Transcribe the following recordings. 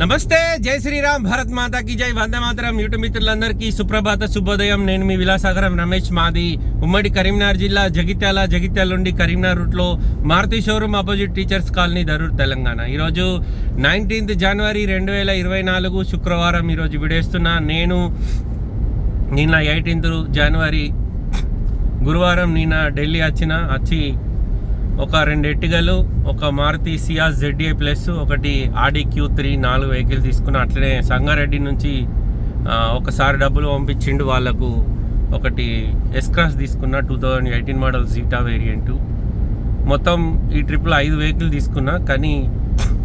నమస్తే జై శ్రీరామ్ భారత్ మాతాకి జై. వందే మాతరం. యూట్యూబ్ మిత్రులందరికీ సుప్రభాత శుభోదయం. నేను మీ విలాసాగరం రమేష్ మాది. ఉమ్మడి కరీంనగర్ జిల్లా జగిత్యాల జగిత్యాల నుండి కరీంనగర్ రూట్లో Maruti showroom opposite teachers colony Darur Telangana. ఈరోజు నైన్టీన్త్ జనవరి రెండు వేల ఇరవై నాలుగు శుక్రవారం ఈరోజు విడేస్తున్నా. నేను నిన్న ఎయిటీన్త్ జనవరి గురువారం నిన్న ఢిల్లీ వచ్చిన వచ్చి ఒక రెండు ఎట్టిగలు ఒక మారుతి సియా జెడ్ఏ ప్లస్ ఒకటి ఆడి క్యూ త్రీ నాలుగు వెహికల్ తీసుకున్న అట్లనే సంగారెడ్డి నుంచి ఒకసారి డబ్బులు పంపించిండు వాళ్ళకు. ఒకటి ఎస్క్రాస్ తీసుకున్న two thousand eighteen model Zeta variant మొత్తం ఈ ట్రిప్లో ఐదు వెహికల్ తీసుకున్నా కానీ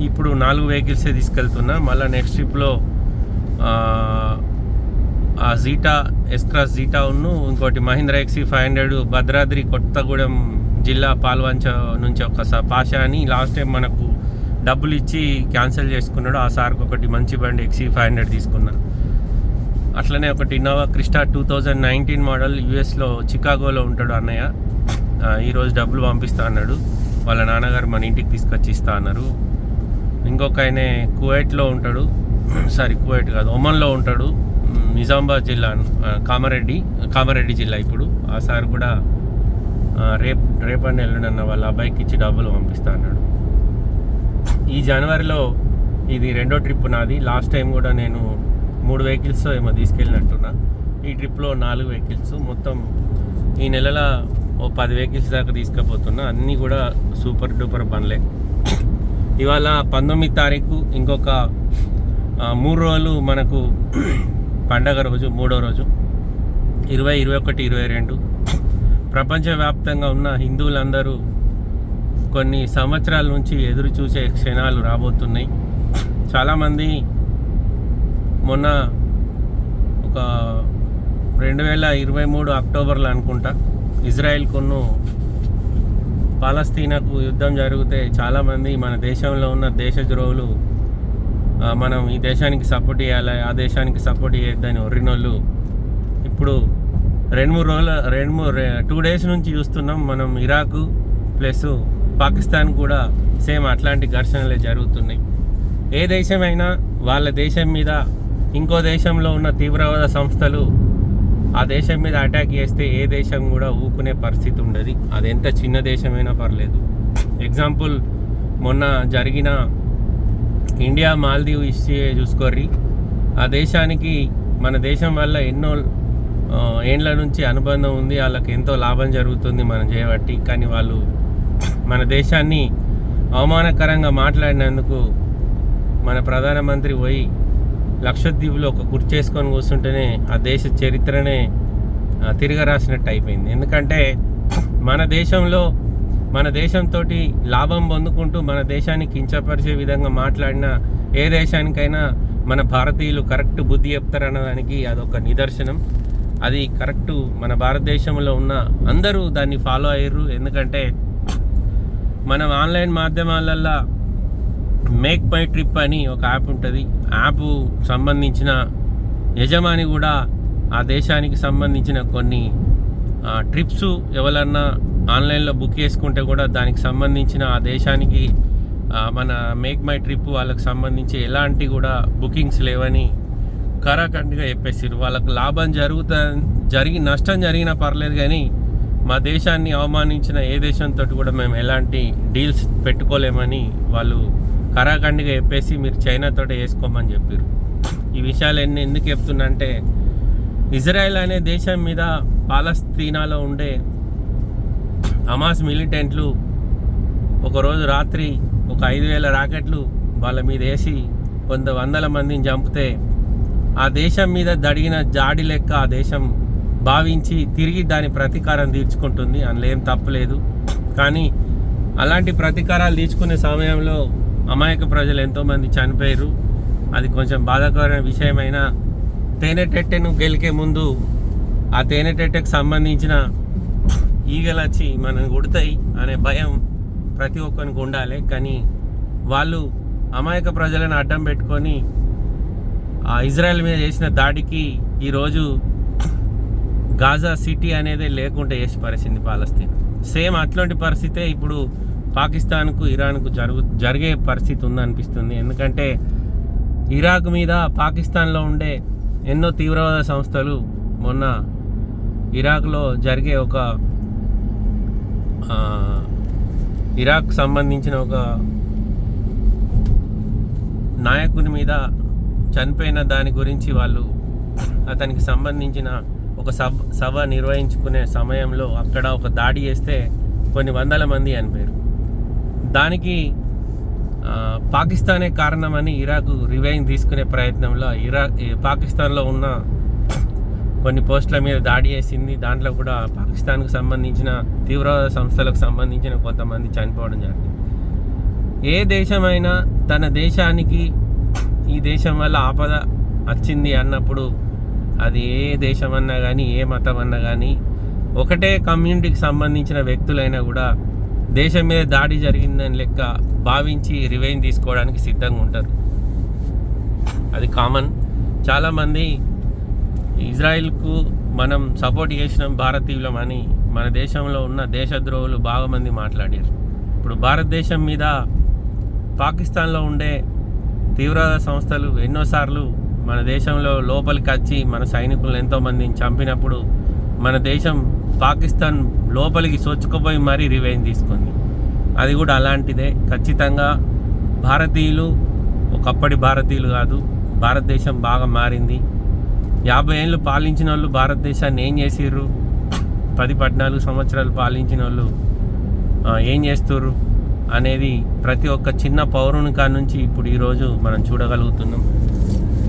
ఇప్పుడు నాలుగు వెహికల్సే తీసుకెళ్తున్నా. మళ్ళీ నెక్స్ట్ ట్రిప్లో ఆ జీటా ఎస్క్రాస్ జీటా ఉన్ను ఇంకోటి Mahindra XE five hundred Bhadradri Kothagudem జిల్లా పాల్వంచ నుంచి ఒక స- పాషా అని లాస్ట్ టైం మనకు డబ్బులు ఇచ్చి క్యాన్సిల్ చేసుకున్నాడు. ఆ సార్కి ఒకటి మంచి బండి ఎక్సీ ఫైవ్ హండ్రెడ్ తీసుకున్నా. అట్లనే ఒకటి Innova Crysta two thousand nineteen model యూఎస్లో చికాగోలో ఉంటాడు అన్నయ్య. ఈరోజు డబ్బులు పంపిస్తా అన్నాడు. వాళ్ళ నాన్నగారు మన ఇంటికి తీసుకొచ్చి ఇస్తా అన్నారు. ఇంకొక ఆయన కువైట్లో ఉంటాడు. సారీ కువైట్ కాదు ఒమన్లో ఉంటాడు. నిజామాబాద్ జిల్లా కామారెడ్డి కామారెడ్డి జిల్లా ఇప్పుడు. ఆ సార్ కూడా రేపు రేపటి ఎల్లుండన్న వాళ్ళ అబ్బాయికి ఇచ్చి డబ్బులు పంపిస్తా అన్నాడు. ఈ జనవరిలో ఇది రెండో ట్రిప్ నాది. లాస్ట్ టైం కూడా నేను మూడు వెహికల్స్ ఏమో తీసుకెళ్ళినట్టున్నా. ఈ ట్రిప్లో నాలుగు వెహికల్స్. మొత్తం ఈ నెలల ఓ పది వెహికల్స్ దాకా తీసుకుపోతున్నా. అన్నీ కూడా సూపర్ డూపర్ పనులే ఇవాళ పంతొమ్మిది తారీఖు ఇంకొక మూడు రోజులు మనకు పండగ రోజు మూడో రోజు. ఇరవై ఇరవై ఒకటి ఇరవై రెండు. ప్రపంచవ్యాప్తంగా ఉన్న హిందువులందరూ కొన్ని సంవత్సరాల నుంచి ఎదురు చూసే క్షణాలు రాబోతున్నాయి. చాలామంది మొన్న ఒక రెండు వేల ఇరవై మూడు అక్టోబర్లో అనుకుంటా ఇజ్రాయెల్ కొన్ను పాలస్తీనాకు యుద్ధం జరిగితే చాలామంది మన దేశంలో ఉన్న దేశద్రోహులు మనం ఈ దేశానికి సపోర్ట్ చేయాలి ఆ దేశానికి సపోర్ట్ చేయొద్దని ఒర్రినోళ్ళు ఇప్పుడు రెండు మూడు రోజుల రెండు మూడు టూ డేస్ నుంచి చూస్తున్నాం. మనం ఇరాక్ ప్లస్ పాకిస్తాన్ కూడా సేమ్ అట్లాంటి ఘర్షణలే జరుగుతున్నాయి. ఏ దేశమైనా వాళ్ళ దేశం మీద ఇంకో దేశంలో ఉన్న తీవ్రవాద సంస్థలు ఆ దేశం మీద అటాక్ చేస్తే ఏ దేశం కూడా ఊకునే పరిస్థితి ఉండదు. అది ఎంత చిన్న దేశమైనా పర్లేదు. ఎగ్జాంపుల్ మొన్న జరిగిన ఇండియా మాల్దీవ్ ఇష్యూ చూసుకోర్రి. ఆ దేశానికి మన దేశం వల్ల ఎన్నో ఏండ్ల నుంచి అనుబంధం ఉంది వాళ్ళకి ఎంతో లాభం జరుగుతుంది మనం చేయబట్టి కానీ వాళ్ళు మన దేశాన్ని అవమానకరంగా మాట్లాడినందుకు మన ప్రధానమంత్రి పోయి లక్షద్వీప్లో ఒక గుర్తు చేసుకొని కూర్చుంటేనే ఆ దేశ చరిత్రనే తిరగరాసినట్టు అయిపోయింది. ఎందుకంటే మన దేశంలో మన దేశంతో లాభం పొందుకుంటూ మన దేశాన్ని కించపరిచే విధంగా మాట్లాడిన ఏ దేశానికైనా మన భారతీయులు కరెక్ట్ బుద్ధి చెప్తారన్నదానికి అదొక నిదర్శనం. అది కరెక్ట్. మన భారతదేశంలో ఉన్న అందరూ దాన్ని ఫాలో అయ్యారు. ఎందుకంటే మనం ఆన్లైన్ మాధ్యమాలల్లో మేక్ మై ట్రిప్ అని ఒక యాప్ ఉంటుంది. యాప్ సంబంధించిన యజమాని కూడా ఆ దేశానికి సంబంధించిన కొన్ని ట్రిప్స్ ఎవరన్నా ఆన్లైన్లో బుక్ చేసుకుంటే కూడా దానికి సంబంధించిన ఆ దేశానికి మన మేక్ మై ట్రిప్ వాళ్ళకి సంబంధించి ఎలాంటి కూడా బుకింగ్స్ లేవని కరాఖండ్గా చెప్పేసారు వాళ్ళకు లాభం జరుగుతా జరిగి నష్టం జరిగినా పర్లేదు కానీ మా దేశాన్ని అవమానించిన ఏ దేశంతో కూడా మేము ఎలాంటి డీల్స్ పెట్టుకోలేమని వాళ్ళు కరాఖండ్గా చెప్పేసి మీరు చైనాతో వేసుకోమని చెప్పారు ఈ విషయాలు ఎన్ని ఎందుకు చెప్తున్నా అంటే ఇజ్రాయెల్ అనే దేశం మీద పాలస్తీనాలో ఉండే హమాస్ మిలిటెంట్లు ఒకరోజు రాత్రి ఒక ఐదు వేల రాకెట్లు వాళ్ళ మీద వేసి కొంత వందల మందిని చంపితే ఆ దేశం మీద దడిగిన జాడి లెక్క ఆ దేశం భావించి తిరిగి దాని ప్రతీకారం తీర్చుకుంటుంది. అందులో ఏం తప్పులేదు కానీ అలాంటి ప్రతీకారాలు తీర్చుకునే సమయంలో అమాయక ప్రజలు ఎంతోమంది చనిపోయారు. అది కొంచెం బాధాకరమైన విషయమైనా తేనెటెట్టెను గెలికే ముందు ఆ తేనెటెట్టెకు సంబంధించిన ఈగలు వచ్చి మనల్ని కొడతాయి అనే భయం ప్రతి ఒక్కరికి ఉండాలి. కానీ వాళ్ళు అమాయక ప్రజలను అడ్డం పెట్టుకొని ఇజ్రాయెల్ మీద చేసిన దాడికి ఈరోజు గాజా సిటీ అనేది లేకుండా చేసి పరిస్థితి పాలస్తీన్. సేమ్ అట్లాంటి పరిస్థితే ఇప్పుడు పాకిస్తాన్కు ఇరాన్కు జరుగు జరిగే పరిస్థితి ఉందనిపిస్తుంది. ఎందుకంటే ఇరాక్ మీద పాకిస్తాన్లో ఉండే ఎన్నో తీవ్రవాద సంస్థలు మొన్న ఇరాక్లో జరిగే ఒక ఇరాక్ సంబంధించిన ఒక నాయకుని మీద చనిపోయిన దాని గురించి వాళ్ళు అతనికి సంబంధించిన ఒక సభ సభ నిర్వహించుకునే సమయంలో అక్కడ ఒక దాడి చేస్తే కొన్ని వందల మంది చనిపోయారు. దానికి పాకిస్తానే కారణమని ఇరాక్ రివైన్ తీసుకునే ప్రయత్నంలో ఇరాక్ పాకిస్తాన్లో ఉన్న కొన్ని పోస్టుల మీద దాడి చేసింది. దాంట్లో కూడా పాకిస్తాన్కు సంబంధించిన తీవ్రవాద సంస్థలకు సంబంధించిన కొంతమంది చనిపోవడం జరిగింది. ఏ దేశమైనా తన దేశానికి ఈ దేశం వల్ల ఆపద వచ్చింది అన్నప్పుడు అది ఏ దేశం అన్నా కానీ ఏ మతం అన్నా కానీ ఒకటే కమ్యూనిటీకి సంబంధించిన వ్యక్తులైనా కూడా దేశం మీద దాడి జరిగిందని లెక్క భావించి రివెంజ్ తీసుకోవడానికి సిద్ధంగా ఉంటారు. అది కామన్. చాలామంది ఇజ్రాయిల్కు మనం సపోర్ట్ చేసినాం భారతీయులం అని మన దేశంలో ఉన్న దేశద్రోహులు బాగా మంది మాట్లాడారు. ఇప్పుడు భారతదేశం మీద పాకిస్తాన్లో ఉండే తీవ్రవాద సంస్థలు ఎన్నోసార్లు మన దేశంలో లోపలికి వచ్చి మన సైనికులను ఎంతోమందిని చంపినప్పుడు మన దేశం పాకిస్తాన్ లోపలికి సొచ్చుకుపోయి మరీ రివెంజ్ తీసుకుంది. అది కూడా అలాంటిదే. ఖచ్చితంగా భారతీయులు ఒకప్పటి భారతీయులు కాదు భారతదేశం బాగా మారింది. యాభై ఏళ్ళు పాలించిన వాళ్ళు భారతదేశాన్ని ఏం చేసిర్రు? పది పద్నాలుగు సంవత్సరాలు పాలించిన వాళ్ళు ఏం చేస్తుర్రు? అనేది ప్రతి ఒక్క చిన్న పౌరుని కాడ నుంచి ఇప్పుడు ఈరోజు మనం చూడగలుగుతున్నాం.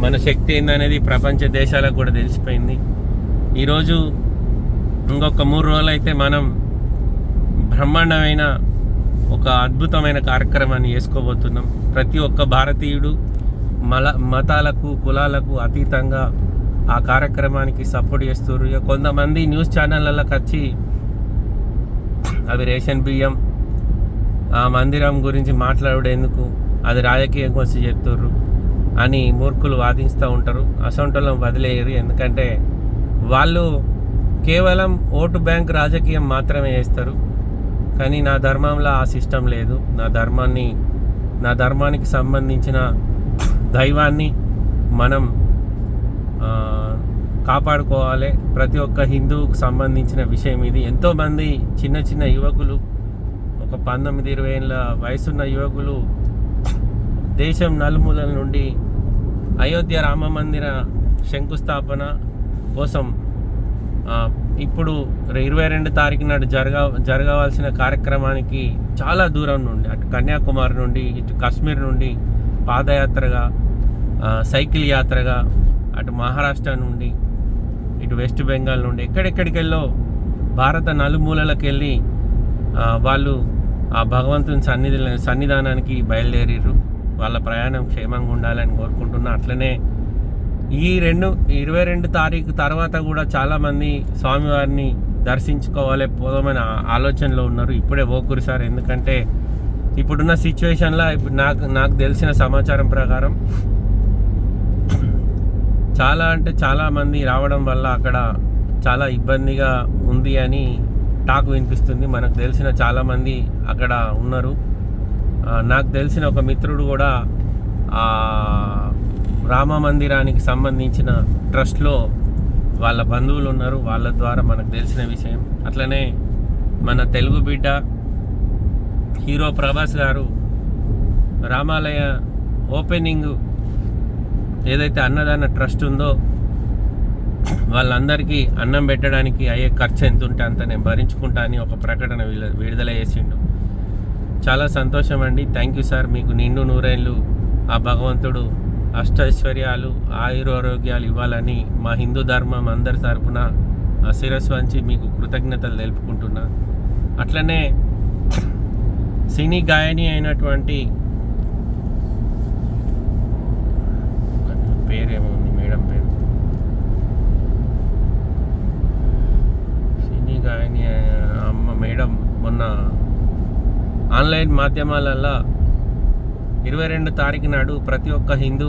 మన శక్తి ఏందనేది ప్రపంచ దేశాలకు కూడా తెలిసిపోయింది. ఈరోజు ఇంకొక మూడు రోజులు అయితే మనం బ్రహ్మాండమైన ఒక అద్భుతమైన కార్యక్రమాన్ని చేసుకోబోతున్నాం. ప్రతి ఒక్క భారతీయుడు మల మతాలకు కులాలకు అతీతంగా ఆ కార్యక్రమానికి సపోర్ట్ చేస్తున్నారు ఇక కొంతమంది న్యూస్ ఛానళ్ళకి వచ్చి అవి రేషన్ బియ్యం ఆ మందిరం గురించి మాట్లాడేందుకు అది రాజకీయం కోసం చెప్తుర్రు అని మూర్ఖులు వాదిస్తూ ఉంటారు. అసొంటోళ్ళం వదిలేయరు. ఎందుకంటే వాళ్ళు కేవలం ఓటు బ్యాంక్ రాజకీయం మాత్రమే చేస్తారు. కానీ నా ధర్మంలో ఆ సిస్టమ్ లేదు. నా ధర్మాన్ని నా ధర్మానికి సంబంధించిన దైవాన్ని మనం కాపాడుకోవాలి. ప్రతి ఒక్క హిందువుకు సంబంధించిన విషయం ఇది. ఎంతోమంది చిన్న చిన్న యువకులు ఒక పంతొమ్మిది ఇరవై ఏళ్ళ వయసున్న యువకులు దేశం నలుమూలల నుండి అయోధ్య రామ మందిర శంకుస్థాపన కోసం ఇప్పుడు ఇరవై రెండు తారీఖు నాడు జరగ జరగవలసిన కార్యక్రమానికి చాలా దూరం నుండి అటు కన్యాకుమారి నుండి ఇటు కాశ్మీర్ నుండి పాదయాత్రగా సైకిల్ యాత్రగా అటు మహారాష్ట్ర నుండి ఇటు వెస్ట్ బెంగాల్ నుండి ఎక్కడెక్కడికెళ్ళో భారత నలుమూలలకు వెళ్ళి వాళ్ళు ఆ భగవంతుని సన్నిధి సన్నిధానానికి బయలుదేరిర్రు. వాళ్ళ ప్రయాణం క్షేమంగా ఉండాలని కోరుకుంటున్నా. అట్లనే ఈ రెండు ఇరవై రెండు తారీఖు తర్వాత కూడా చాలామంది స్వామివారిని దర్శించుకోవాలి పోదామని ఆ- ఆలోచనలో ఉన్నారు. ఇప్పుడే ఓకురు సార్. ఎందుకంటే ఇప్పుడున్న సిచ్యువేషన్లో ఇప్పుడు నాకు నాకు తెలిసిన సమాచారం ప్రకారం చాలా అంటే చాలామంది రావడం వల్ల అక్కడ చాలా ఇబ్బందిగా ఉంది అని టాక్ వినిపిస్తుంది. మనకు తెలిసిన చాలామంది అక్కడ ఉన్నారు. నాకు తెలిసిన ఒక మిత్రుడు కూడా రామ మందిరానికి సంబంధించిన ట్రస్ట్లో వాళ్ళ బంధువులు ఉన్నారు. వాళ్ళ ద్వారా మనకు తెలిసిన విషయం. అట్లనే మన తెలుగు బిడ్డ హీరో ప్రభాస్ గారు రామాలయ ఓపెనింగ్ ఏదైతే అన్నదాన ట్రస్ట్ ఉందో వాళ్ళందరికీ అన్నం పెట్టడానికి అయ్యే ఖర్చు ఎంత ఉంటే అంత నేను భరించుకుంటా అని ఒక ప్రకటన విడుదల చేసిండు. చాలా సంతోషం అండి. థ్యాంక్ యూ సార్ మీకు నిండు నూరేళ్ళు. ఆ భగవంతుడు అష్టైశ్వర్యాలు ఆయురారోగ్యాలు ఇవ్వాలని మా హిందూ ధర్మం అందరి తరపున శిరస్సు వంచి మీకు కృతజ్ఞతలు తెలుపుకుంటున్నా. అట్లనే సినీ గాయని అయినటువంటి పేరేమో ఉంది మేడం పేరు? సినీ అమ్మ మేడం మొన్న ఆన్లైన్ మాధ్యమాలలో ఇరవై రెండు తారీఖు నాడు ప్రతి ఒక్క హిందూ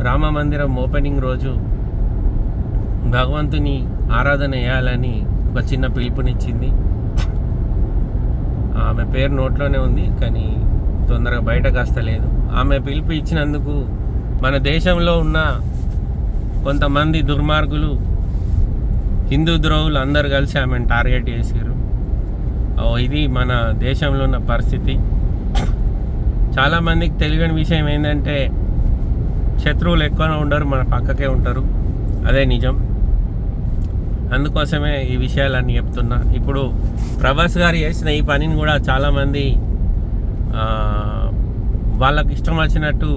రామ మందిరం ఓపెనింగ్ రోజు భగవంతుని ఆరాధన చేయాలని ఒక చిన్న పిలుపునిచ్చింది. ఆమె పేరు నోట్లోనే ఉంది కానీ తొందరగా బయటకు వస్తలేదు ఆమె పిలుపు ఇచ్చినందుకు మన దేశంలో ఉన్న కొంతమంది దుర్మార్గులు హిందూ ద్రోహులు అందరు కలిసి ఆమెను టార్గెట్ చేసారు ఇది మన దేశంలో ఉన్న పరిస్థితి. చాలామందికి తెలియని విషయం ఏంటంటే శత్రువులు ఎక్కువనే ఉండరు మన పక్కకే ఉంటారు. అదే నిజం. అందుకోసమే ఈ విషయాలన్నీ చెప్తున్నా. ఇప్పుడు ప్రభాస్ గారు చేసిన ఈ పనిని కూడా చాలామంది వాళ్ళకి ఇష్టం వచ్చినట్టు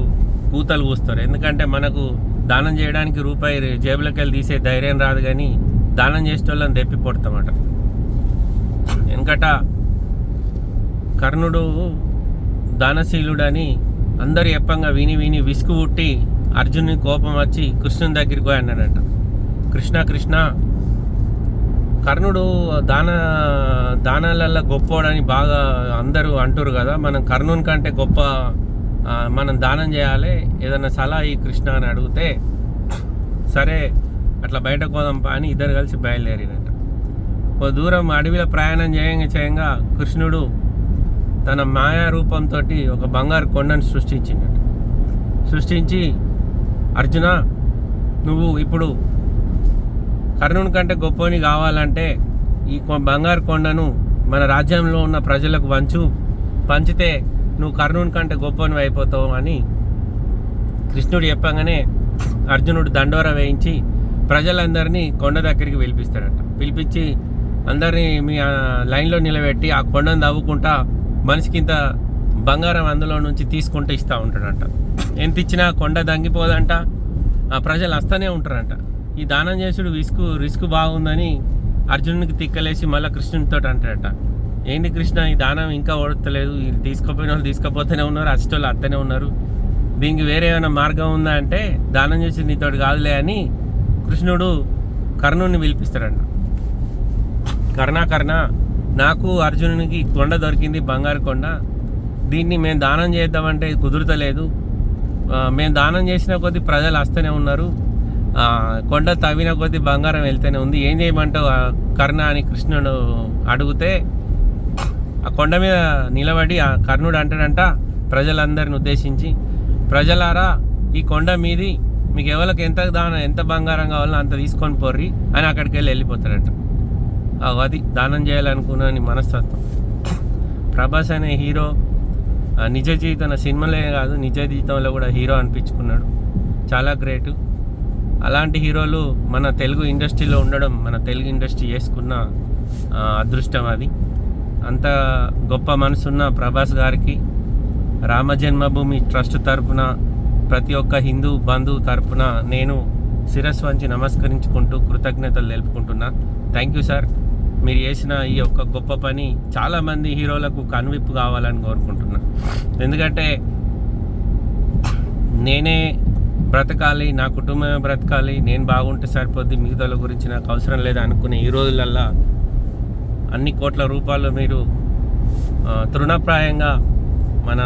కూతలు కూస్తారు. ఎందుకంటే మనకు దానం చేయడానికి రూపాయి జేబులోకి వెళ్ళి తీసే ధైర్యం రాదు కానీ దానం చేసే వాళ్ళని తెప్పి పొడతామట. వెనకట కర్ణుడు దానశీలుడని అందరు చెప్పంగా విని విని విసుగు పుట్టి అర్జునుని కోపం వచ్చి కృష్ణుని దగ్గరికి పోయి అన్నాడట. కృష్ణ కృష్ణ కర్ణుడు దాన దానాలల్లో గొప్పోడని బాగా అందరూ అంటారు కదా మనం కర్ణుని కంటే గొప్ప మనం దానం చేయాలి ఏదైనా సలహా ఈ కృష్ణ అని అడిగితే సరే అట్లా బయటకు పోదాంపా అని ఇద్దరు కలిసి బయలుదేరినట. ఓ దూరం అడవిలో ప్రయాణం చేయంగా చేయంగా కృష్ణుడు తన మాయా రూపంతో ఒక బంగారు కొండను సృష్టించిండట సృష్టించి అర్జున నువ్వు ఇప్పుడు కర్ణుని కంటే గొప్పని కావాలంటే ఈ కొ- బంగారు కొండను మన రాజ్యంలో ఉన్న ప్రజలకు వంచు. పంచితే నువ్వు కర్ణుని కంటే గొప్పని అయిపోతావు అని కృష్ణుడు చెప్పగానే అర్జునుడు దండోర వేయించి ప్రజలందరినీ కొండ దగ్గరికి పిలిపిస్తాడట పిలిపించి అందరినీ మీ ఆ, లైన్లో నిలబెట్టి ఆ కొండను తవ్వుకుంటా మనిషికి ఇంత బంగారం అందులో నుంచి తీసుకుంటూ ఇస్తూ ఉంటాడంట. ఎంత ఇచ్చినా కొండ దంగిపోదంట. ఆ ప్రజలు వస్తూనే ఉంటారంట. ఈ దానం చేసుడు రిస్క్ రిస్క్ బాగుందని అర్జునునికి తిక్కలేసి మళ్ళీ కృష్ణునితో అంటాడట. ఏంది కృష్ణ ఈ దానం ఇంకా ఓడతలేదు ఇది తీసుకుపోయిన వాళ్ళు తీసుకుపోతూనే ఉన్నారు అచ్చటోళ్ళు అత్తనే ఉన్నారు. దీనికి వేరే ఏమైనా మార్గం ఉందా అంటే దానం చేసి నీతోటి కాదులే అని కృష్ణుడు కర్ణుని పిలిపిస్తాడంట. కర్ణ కర్ణ నాకు అర్జునునికి కొండ దొరికింది బంగారు కొండ. దీన్ని మేము దానం చేద్దామంటే కుదురుతలేదు మేము దానం చేసిన కొద్దీ ప్రజలు వస్తూనే ఉన్నారు. కొండ తవ్విన కొద్దీ బంగారం వెళ్తూనే ఉంది. ఏం చేయమంటావు? ఆ కర్ణ అని కృష్ణుడు అడిగితే ఆ కొండ మీద నిలబడి ఆ కర్ణుడు అంటాడంట ప్రజలందరిని ఉద్దేశించి ప్రజలారా ఈ కొండ మీది మీకు ఎవరికి ఎంత దానం ఎంత బంగారం కావాలో అంత తీసుకొని పోర్రి అని అక్కడికి వెళ్ళి వెళ్ళిపోతాడంట ఆ, అది దానం చేయాలనుకున్నాని మనస్తత్వం. ప్రభాస్ అనే హీరో నిజ జీవితం సినిమాలే కాదు నిజ జీవితంలో కూడా హీరో అనిపించుకున్నాడు. చాలా గ్రేట్. అలాంటి హీరోలు మన తెలుగు ఇండస్ట్రీలో ఉండడం మన తెలుగు ఇండస్ట్రీ చేసుకున్న అదృష్టం అది. అంత గొప్ప మనసున్న ప్రభాస్ గారికి రామ జన్మభూమి ట్రస్ట్ తరపున ప్రతి ఒక్క హిందూ బంధువు తరపున నేను శిరస్సు వంచి నమస్కరించుకుంటూ కృతజ్ఞతలు తెలుపుకుంటున్నా. థ్యాంక్ యూ సార్ మీరు చేసిన ఈ యొక్క గొప్ప పని చాలామంది హీరోలకు కనువిప్పు కావాలని కోరుకుంటున్నా. ఎందుకంటే నేనే బ్రతకాలి నా కుటుంబమే బ్రతకాలి నేను బాగుంటే సరిపోద్ది మిగతాల గురించి నాకు అవసరం లేదు అనుకునే ఈ రోజులల్లా అన్ని కోట్ల రూపాయలు మీరు తృణప్రాయంగా మన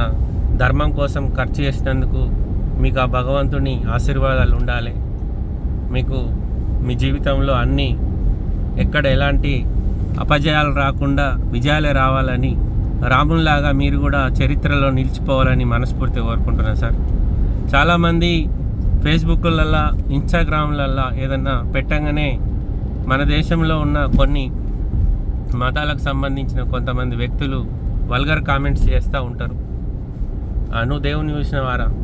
ధర్మం కోసం ఖర్చు చేసినందుకు మీకు ఆ భగవంతుని ఆశీర్వాదాలు ఉండాలి. మీకు మీ జీవితంలో అన్నీ ఎక్కడ ఎలాంటి అపజయాలు రాకుండా విజయాలే రావాలని రామునిలాగా మీరు కూడా చరిత్రలో నిలిచిపోవాలని మనస్ఫూర్తి కోరుకుంటున్నాను సార్. చాలామంది ఫేస్బుక్లల్లో ఇన్స్టాగ్రామ్లల్లో ఏదన్నా పెట్టంగానే మన దేశంలో ఉన్న కొన్ని మతాలకు సంబంధించిన కొంతమంది వ్యక్తులు వల్గర్ కామెంట్స్ చేస్తూ ఉంటారు. ఆ, నువ్వు దేవుని చూసినవారా? వారా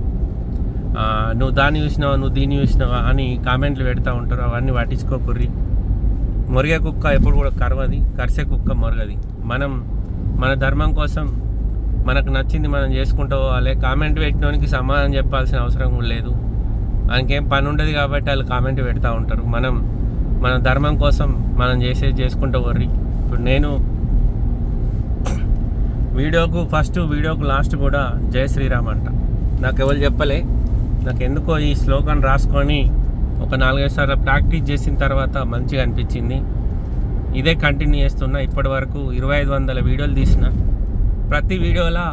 నువ్వు దాన్ని చూసినావా నువ్వు దీన్ని చూసినావా అని కామెంట్లు పెడతా ఉంటారు. అవన్నీ పట్టించుకోకుర్రి మొరిగే కుక్క ఎప్పుడు కూడా కరవది కరిసే కుక్క మొరగది. మనం మన ధర్మం కోసం మనకు నచ్చింది మనం చేసుకుంటూ పోవాలి. కామెంట్ పెట్టినోనికి సమాధానం చెప్పాల్సిన అవసరం కూడా లేదు. ఆయనకేం పని ఉండదు కాబట్టి వాళ్ళు కామెంట్ పెడతా ఉంటారు. మనం మన ధర్మం కోసం మనం చేసేది చేసుకుంటూ వర్రి ఇప్పుడు నేను వీడియోకు ఫస్ట్ వీడియోకు లాస్ట్ కూడా జయ శ్రీరామ్ అంట. నాకు ఎవరు చెప్పలే? నాకు ఎందుకో ఈ శ్లోకం రాసుకొని ఒక నాలుగైదు సార్లు ప్రాక్టీస్ చేసిన తర్వాత మంచిగా అనిపించింది. ఇదే కంటిన్యూ చేస్తున్నా. ఇప్పటి వరకు ఇరవై ఐదు వందల వీడియోలు తీసిన. ప్రతి వీడియోలో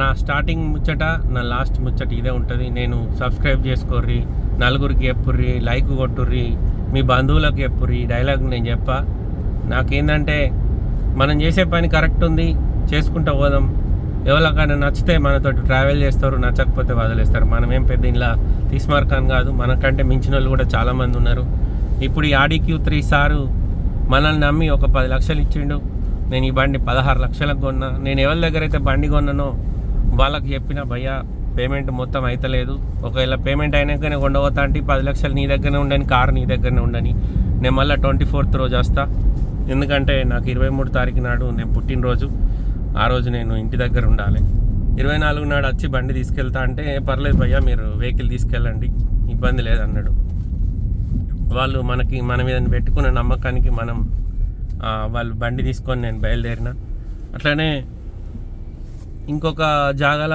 నా స్టార్టింగ్ ముచ్చట నా లాస్ట్ ముచ్చట ఇదే ఉంటుంది. నేను సబ్స్క్రైబ్ చేసుకోర్రి నలుగురికి చెప్పుర్రి లైక్ కొట్టుర్రి మీ బంధువులకు చెప్పుర్రి డైలాగ్ నేను చెప్పా. నాకేంటంటే మనం చేసే పని కరెక్ట్ ఉంది చేసుకుంటూ పోదాం. ఎవరికైనా నచ్చితే మనతో ట్రావెల్ చేస్తారు నచ్చకపోతే వదిలేస్తారు. మనం ఏం పెద్ద ఇలా తీసుమార్కాన్ కాదు. మనకంటే మించిన వాళ్ళు కూడా చాలామంది ఉన్నారు. ఇప్పుడు ఈ ఆడి క్యూ త్రీ సారు మనల్ని నమ్మి ఒక పది లక్షలు ఇచ్చిండు. నేను ఈ బండి పదహారు లక్షలకు కొన్నా. నేను ఎవరి దగ్గర అయితే బండి కొన్నానో వాళ్ళకి చెప్పిన భయ్యా పేమెంట్ మొత్తం అయితలేదు. ఒకవేళ పేమెంట్ అయినాకనే కొండపోతా అంటే పది లక్షలు నీ దగ్గరనే ఉండని కారు నీ దగ్గరనే ఉండని. నేను మళ్ళీ ట్వంటీ ఫోర్త్ రోజు వస్తా. ఎందుకంటే నాకు ఇరవై మూడు తారీఖు నాడు నేను పుట్టినరోజు. ఆ రోజు నేను ఇంటి దగ్గర ఉండాలి. ఇరవై నాలుగు నాడు వచ్చి బండి తీసుకెళ్తా అంటే పర్లేదు భయ్యా మీరు వెహికల్ తీసుకెళ్ళండి ఇబ్బంది లేదన్నాడు వాళ్ళు మనకి మన మీద పెట్టుకున్న నమ్మకానికి మనం వాళ్ళు బండి తీసుకొని నేను బయలుదేరిన. అట్లనే ఇంకొక జాగాల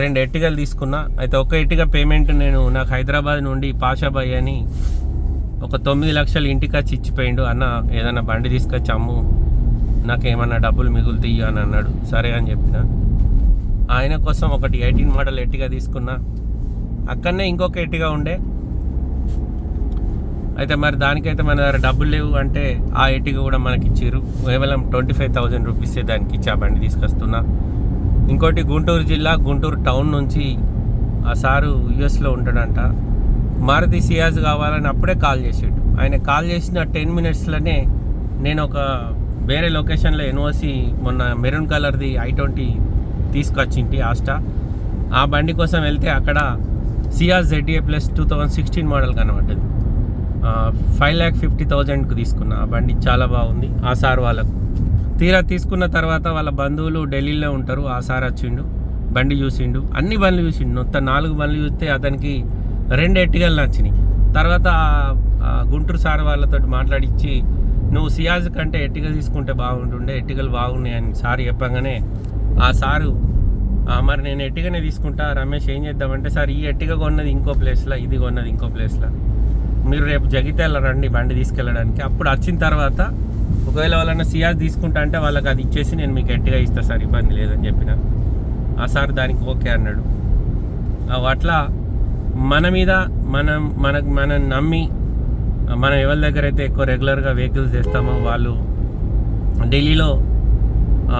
రెండు ఎట్టిగలు తీసుకున్నా. అయితే ఒక ఎట్టిక పేమెంట్ నేను నాకు హైదరాబాద్ నుండి పాషాబాయ్ అని ఒక తొమ్మిది లక్షలు ఇంటికి వచ్చి ఇచ్చిపోయిండు. అన్న ఏదైనా బండి తీసుకొచ్చి నాకేమన్నా నాకు ఏమన్నా డబ్బులు మిగులుతాయి అని అన్నాడు సరే అని చెప్పిన. ఆయన కోసం ఒకటి ఎయిటీన్ మోడల్ ఎట్టిగా తీసుకున్నా. అక్కడనే ఇంకొక ఎట్టిగా ఉండే. అయితే మరి దానికైతే మన దగ్గర డబ్బులు లేవు అంటే ఆ ఎట్టిగా కూడా మనకి ఇచ్చారు కేవలం ట్వంటీ ఫైవ్ థౌజండ్ రూపీస్ దానికి ఇచ్చి ఆ బండి తీసుకొస్తున్నా. ఇంకోటి గుంటూరు జిల్లా గుంటూరు టౌన్ నుంచి ఆ సారు యుఎస్లో ఉంటాడంట. మారుతి సియాజ్ కావాలని అప్పుడే కాల్ చేసాడు. ఆయన కాల్ చేసిన టెన్ మినిట్స్లోనే నేను ఒక వేరే లొకేషన్లో ఎన్ఓసి మొన్న మెరూన్ కలర్ది ఐ ట్వంటీ తీసుకొచ్చింటి ఆస్టా. ఆ బండి కోసం వెళ్తే అక్కడ CR ZA plus two thousand sixteen model కనబడ్డది. Five lakh fifty థౌజండ్కి తీసుకున్న ఆ బండి చాలా బాగుంది. ఆ సార్ వాళ్ళకు. తీరా తీసుకున్న తర్వాత వాళ్ళ బంధువులు ఢిల్లీలో ఉంటారు. ఆ సార్ వచ్చిండు బండి చూసిండు. అన్ని బండ్లు చూసిండు. మొత్తం నాలుగు బండ్లు చూస్తే అతనికి రెండు ఎట్టిగలు నచ్చినాయి. తర్వాత గుంటూరు సార్ వాళ్ళతో మాట్లాడిచ్చి నువ్వు సియాజ్ కంటే ఎట్టిగా తీసుకుంటే బాగుంటుండే ఎట్టిగలు బాగున్నాయని సార్ చెప్పగానే ఆ సారు "ఆ, మరి నేను ఎట్టిగానే తీసుకుంటా రమేష్ ఏం చేద్దామంటే సార్ ఈ ఎట్టిగా కొన్నది ఇంకో ప్లేస్లో ఇది కొన్నది ఇంకో ప్లేస్లో. మీరు రేపు జగిత్యాల రండి బండి తీసుకెళ్ళడానికి. అప్పుడు వచ్చిన తర్వాత ఒకవేళ వాళ్ళన్న సియాజ్ తీసుకుంటా అంటే వాళ్ళకి అది ఇచ్చేసి నేను మీకు ఎట్టిగా ఇస్తా సార్ ఇబ్బంది లేదని చెప్పిన. ఆ సార్ దానికి ఓకే అన్నాడు. అట్లా మన మీద మనం మనకు మనం నమ్మి మనం ఎవరి దగ్గర అయితే ఎక్కువ రెగ్యులర్గా వెహికల్స్ చేస్తామో వాళ్ళు ఢిల్లీలో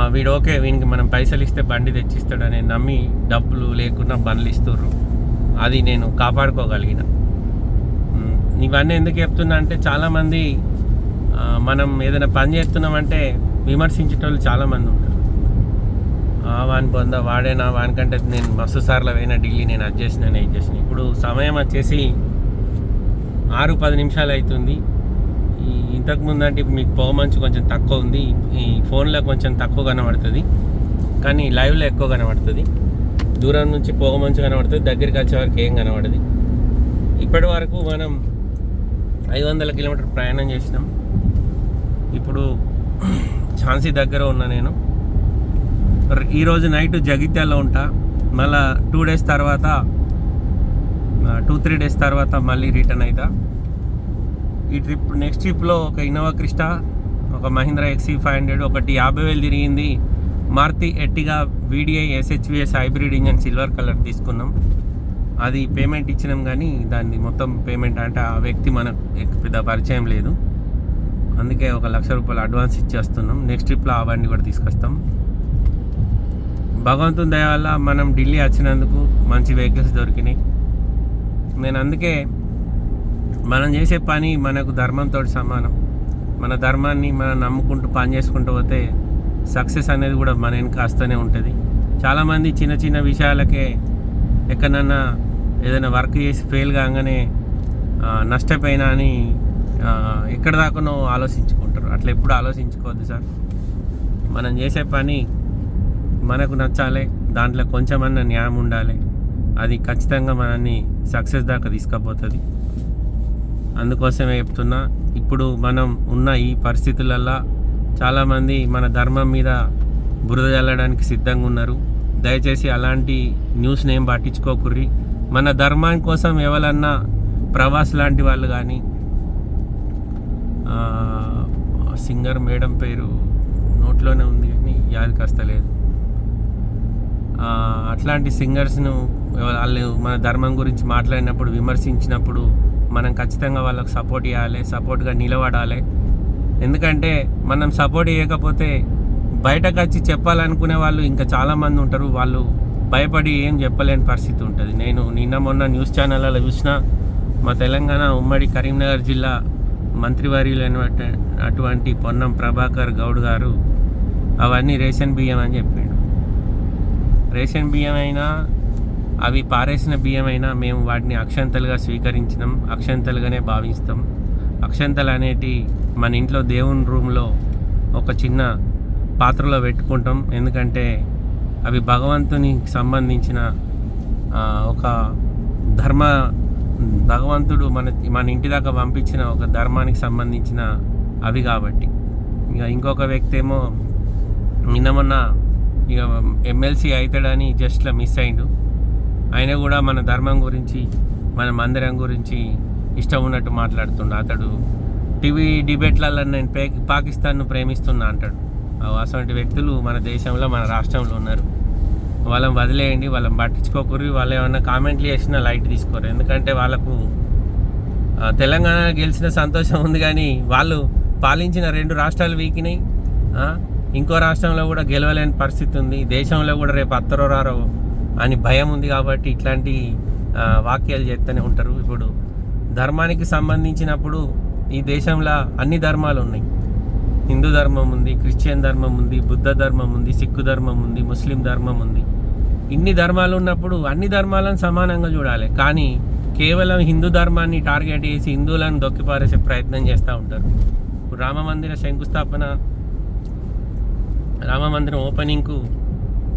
వీడు ఓకే వీనికి మనం పైసలు ఇస్తే బండి తెచ్చిస్తాడని నమ్మి డబ్బులు లేకుండా బండ్లు ఇస్తుర్రు. అది నేను కాపాడుకోగలిగిన. ఇవన్నీ ఎందుకు చెప్తున్నా అంటే చాలామంది మనం ఏదైనా పని చేస్తున్నామంటే విమర్శించేటోళ్ళు చాలామంది ఉంటారు. ఆ, వాని పొంద వాడేనా? వానికంటే నేను మస్తు సార్లు పోయినా ఢిల్లీ నేను అది చేసిన నేను ఇది చేసిన. ఇప్పుడు సమయం వచ్చేసి ఆరు పది నిమిషాలు అవుతుంది. ఇంతకుముందు అంటే మీకు పొగమంచు కొంచెం తక్కువ ఉంది. ఈ ఫోన్లో కొంచెం తక్కువ కనబడుతుంది. కానీ లైవ్లో ఎక్కువ కనబడుతుంది. దూరం నుంచి పొగమంచు కనబడుతుంది. దగ్గరికి వచ్చే వరకు ఏం కనబడదు. ఇప్పటి వరకు మనం ఐదు వందల కిలోమీటర్ ప్రయాణం చేసినాం. ఇప్పుడు ఝాన్సీ దగ్గర ఉన్నా నేను. ఈరోజు నైట్ జగిత్యాల్లో ఉంటా. మళ్ళా టూ డేస్ తర్వాత టూ త్రీ డేస్ తర్వాత మళ్ళీ రిటర్న్ అవుతా ఈ ట్రిప్ నెక్స్ట్ ట్రిప్లో ఒక ఇన్నోవా క్రిస్టా ఒక మహీంద్రా ఎక్సీ ఫైవ్ హండ్రెడ్ ఒకటి యాభై వేలు తిరిగింది. Maruti Ertiga VDI SHVS hybrid engine silver colour తీసుకున్నాం. అది పేమెంట్ ఇచ్చినాం కానీ దాన్ని మొత్తం పేమెంట్ అంటే ఆ వ్యక్తి మనకు పెద్ద పరిచయం లేదు. అందుకే ఒక లక్ష రూపాయలు అడ్వాన్స్ ఇచ్చేస్తున్నాం. నెక్స్ట్ ట్రిప్లో ఆ బండి కూడా తీసుకొస్తాం. భగవంతుని దయ వల్ల మనం ఢిల్లీ వచ్చినందుకు మంచి వెహికల్స్ దొరికినాయి. నేను అందుకే మనం చేసే పని మనకు ధర్మంతో సమానం. మన ధర్మాన్ని మనం నమ్ముకుంటూ పని చేసుకుంటూ పోతే సక్సెస్ అనేది కూడా మన వెనక వస్తూనే ఉంటుంది. చాలామంది చిన్న చిన్న విషయాలకే ఎక్కడన్నా ఏదైనా వర్క్ చేసి ఫెయిల్ కాగానే నష్టపోయినా అని ఎక్కడ దాకానో ఆలోచించుకుంటారు. అట్లా ఎప్పుడు ఆలోచించుకోవద్దు సార్. మనం చేసే పని మనకు నచ్చాలి దాంట్లో కొంచెమన్నా న్యాయం ఉండాలి. అది ఖచ్చితంగా మనల్ని సక్సెస్ దాకా తీసుకుపోతుంది. అందుకోసమే చెప్తున్నా ఇప్పుడు మనం ఉన్న ఈ పరిస్థితులల్లో చాలామంది మన ధర్మం మీద బురద చల్లడానికి సిద్ధంగా ఉన్నారు. దయచేసి అలాంటి న్యూస్ని ఏం పట్టించుకోకుర్రి. మన ధర్మం కోసం ఎవరన్నా ప్రవాస్ లాంటి వాళ్ళు కానీ సింగర్ మేడం పేరు నోట్లోనే ఉంది కానీ యాది కాస్తలేదు. అట్లాంటి సింగర్స్ను వాళ్ళు మన ధర్మం గురించి మాట్లాడినప్పుడు విమర్శించినప్పుడు మనం ఖచ్చితంగా వాళ్ళకు సపోర్ట్ ఇవ్వాలి సపోర్ట్గా నిలబడాలి. ఎందుకంటే మనం సపోర్ట్ చేయకపోతే బయటకు వచ్చి చెప్పాలనుకునే వాళ్ళు ఇంకా చాలామంది ఉంటారు. వాళ్ళు భయపడి ఏం చెప్పలేని పరిస్థితి ఉంటుంది. నేను నిన్న మొన్న న్యూస్ ఛానళ్ళలో చూసిన మా తెలంగాణ ఉమ్మడి కరీంనగర్ జిల్లా మంత్రివర్యులైన అటువంటి పొన్నం ప్రభాకర్ గౌడ్ గారు అవన్నీ రేషన్ బియ్యం అని చెప్పిండు. రేషన్ బియ్యం అయినా అవి పారేసిన బియ్యం అయినా మేము వాటిని అక్షంతలుగా స్వీకరించినాం. అక్షంతలుగానే భావిస్తాం. అక్షంతలు అనేటి మన ఇంట్లో దేవుని రూమ్లో ఒక చిన్న పాత్రలో పెట్టుకుంటాం. ఎందుకంటే అవి భగవంతునికి సంబంధించిన ఒక ధర్మ భగవంతుడు మన మన ఇంటి దాకా పంపించిన ఒక ధర్మానికి సంబంధించిన అవి కాబట్టి. ఇక ఇంకొక వ్యక్తి ఏమో నిన్న మొన్న ఇక ఎమ్మెల్సీ అవుతాడని జస్ట్లో మిస్ అయిండు. ఆయన కూడా మన ధర్మం గురించి మన మందిరం గురించి ఇష్టం ఉన్నట్టు మాట్లాడుతుండు. అతడు టీవీ డిబేట్లలో నేను పే పాకిస్తాన్ను ప్రేమిస్తున్నా అంటాడు. అటువంటి వ్యక్తులు మన దేశంలో మన రాష్ట్రంలో ఉన్నారు. వాళ్ళని వదిలేయండి వాళ్ళని పట్టించుకోకూరి వాళ్ళు ఏమన్నా కామెంట్లు చేసినా లైట్ తీసుకోరు. ఎందుకంటే వాళ్ళకు తెలంగాణ గెలిచిన సంతోషం ఉంది కానీ వాళ్ళు పాలించిన రెండు రాష్ట్రాలు వీకినాయి ఇంకో రాష్ట్రంలో కూడా గెలవలేని పరిస్థితి ఉంది. దేశంలో కూడా రేపు అత్తరో రారో అని భయం ఉంది కాబట్టి ఇట్లాంటి వాక్యాలు చేస్తూనే ఉంటారు. ఇప్పుడు ధర్మానికి సంబంధించినప్పుడు ఈ దేశంలో అన్ని ధర్మాలు ఉన్నాయి. హిందూ ధర్మం ఉంది క్రిస్టియన్ ధర్మం ఉంది బుద్ధ ధర్మం ఉంది సిక్కు ధర్మం ఉంది ముస్లిం ధర్మం ఉంది. ఇన్ని ధర్మాలు ఉన్నప్పుడు అన్ని ధర్మాలను సమానంగా చూడాలి. కానీ కేవలం హిందూ ధర్మాన్ని టార్గెట్ చేసి హిందువులను దొక్కిపారేసే ప్రయత్నం చేస్తూ ఉంటారు. ఇప్పుడు రామ మందిర శంకుస్థాపన రామ మందిరం ఓపెనింగ్కు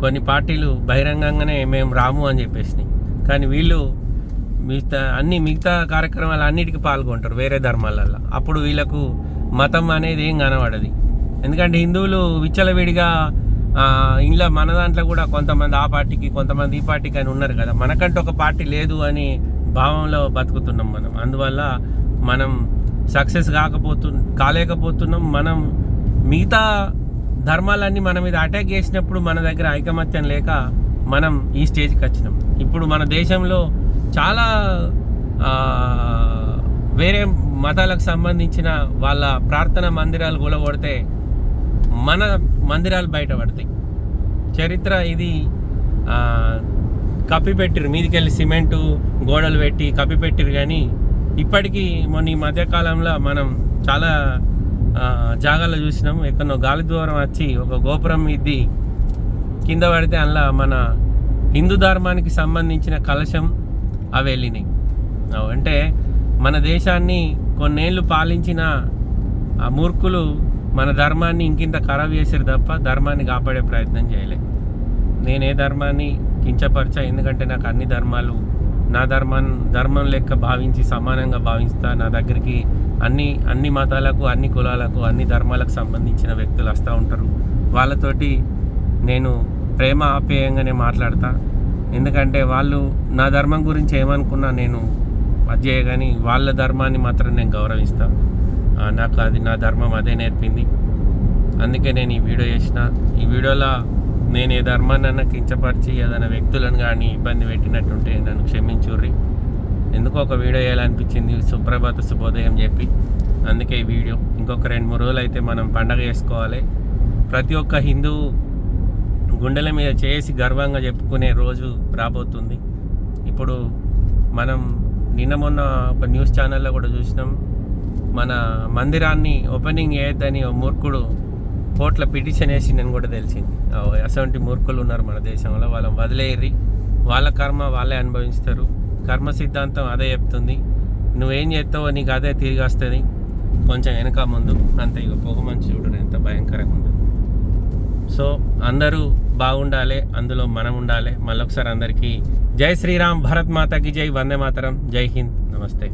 కొన్ని పార్టీలు బహిరంగంగానే మేము రాము అని చెప్పేసినాయి. కానీ వీళ్ళు మిగతా అన్ని మిగతా కార్యక్రమాలు అన్నిటికీ పాల్గొంటారు వేరే ధర్మాలల్లో. అప్పుడు వీళ్ళకు మతం అనేది ఏం కనబడది. ఎందుకంటే హిందువులు విచ్చలవిడిగా ఇంట్లో మన దాంట్లో కూడా కొంతమంది ఆ పార్టీకి కొంతమంది ఈ పార్టీకి అని ఉన్నారు కదా. మనకంటూ ఒక పార్టీ లేదు అని భావంలో బతుకుతున్నాం మనం. అందువల్ల మనం సక్సెస్ కాకపోతు కాలేకపోతున్నాం. మనం మిగతా ధర్మాలన్నీ మన మీద అటాక్ చేసినప్పుడు మన దగ్గర ఐకమత్యం లేక మనం ఈ స్టేజ్కి వచ్చినాం. ఇప్పుడు మన దేశంలో చాలా వేరే మతాలకు సంబంధించిన వాళ్ళ ప్రార్థన మందిరాలు కూలగొడితే మన మందిరాలు బయటపడతాయి చరిత్ర ఇది కప్పిపెట్టిరు. మీదికెళ్ళి సిమెంటు గోడలు పెట్టి కప్పిపెట్టిరు కానీ ఇప్పటికీ మొన్న ఈ మధ్యకాలంలో మనం చాలా జాగాలో చూసినాం. ఎక్కడో గాలి దూరం వచ్చి ఒక గోపురం ఇది కింద పడితే అందులో మన హిందూ ధర్మానికి సంబంధించిన కలశం అవి వెళ్ళినాయి. అంటే మన దేశాన్ని కొన్నేళ్ళు పాలించిన ఆ మూర్ఖులు మన ధర్మాన్ని ఇంకింత ఖరాబ్ చేశారు తప్ప ధర్మాన్ని కాపాడే ప్రయత్నం చేయలే. నేను ఏ ధర్మాన్ని కించపరచా? ఎందుకంటే నాకు అన్ని ధర్మాలు నా ధర్మం ధర్మం లెక్క భావించి సమానంగా భావిస్తా నా దగ్గరికి అన్ని అన్ని మతాలకు అన్ని కులాలకు అన్ని ధర్మాలకు సంబంధించిన వ్యక్తులు వస్తూ ఉంటారు. వాళ్ళతోటి నేను ప్రేమ ఆప్యాయంగానే మాట్లాడతా. ఎందుకంటే వాళ్ళు నా ధర్మం గురించి ఏమనుకున్నా నేను అది చేయగాని వాళ్ళ ధర్మాన్ని మాత్రం నేను గౌరవిస్తాను నాకు అది నా ధర్మం అదే నేర్పింది. అందుకే నేను ఈ వీడియో చేసిన. ఈ వీడియోలో నేను ఏ ధర్మాన్ని కించపరిచి ఏదైనా వ్యక్తులను కానీ ఇబ్బంది పెట్టినట్టుంటే నన్ను క్షమించుర్రి. ఎందుకో ఒక వీడియో వేయాలనిపించింది సుప్రభాత శుభోదయం చెప్పి. అందుకే ఈ వీడియో. ఇంకొక రెండు మూడు రోజులు అయితే మనం పండగ చేసుకోవాలి. ప్రతి ఒక్క హిందూ గుండెల మీద చేసి గర్వంగా చెప్పుకునే రోజు రాబోతుంది. ఇప్పుడు మనం నిన్న మొన్న ఒక న్యూస్ ఛానల్లో కూడా చూసినాం. మన మందిరాన్ని ఓపెనింగ్ చేయొద్దని ఓ మూర్ఖుడు కోట్ల పిటిషన్ వేసిందని నేను కూడా తెలిసింది. ఆ అటువంటి మూర్ఖులు ఉన్నారు మన దేశంలో. వాళ్ళని వదిలేయరి వాళ్ళ కర్మ వాళ్ళే అనుభవిస్తారు. కర్మ సిద్ధాంతం అదే చెప్తుంది. నువ్వేం చేస్తావో నీకు అదే తిరిగి వస్తుంది. కొంచెం వెనక ముందు. అంతే ఇక పొగ మంచి చూడడం ఎంత భయంకరంగా ఉంది. సో అందరూ బాగుండాలి అందులో మనం ఉండాలి. మళ్ళొకసారి అందరికీ జై శ్రీరామ్ భరత్ మాతకి జై వందే మాతరం. జై హింద్ నమస్తే.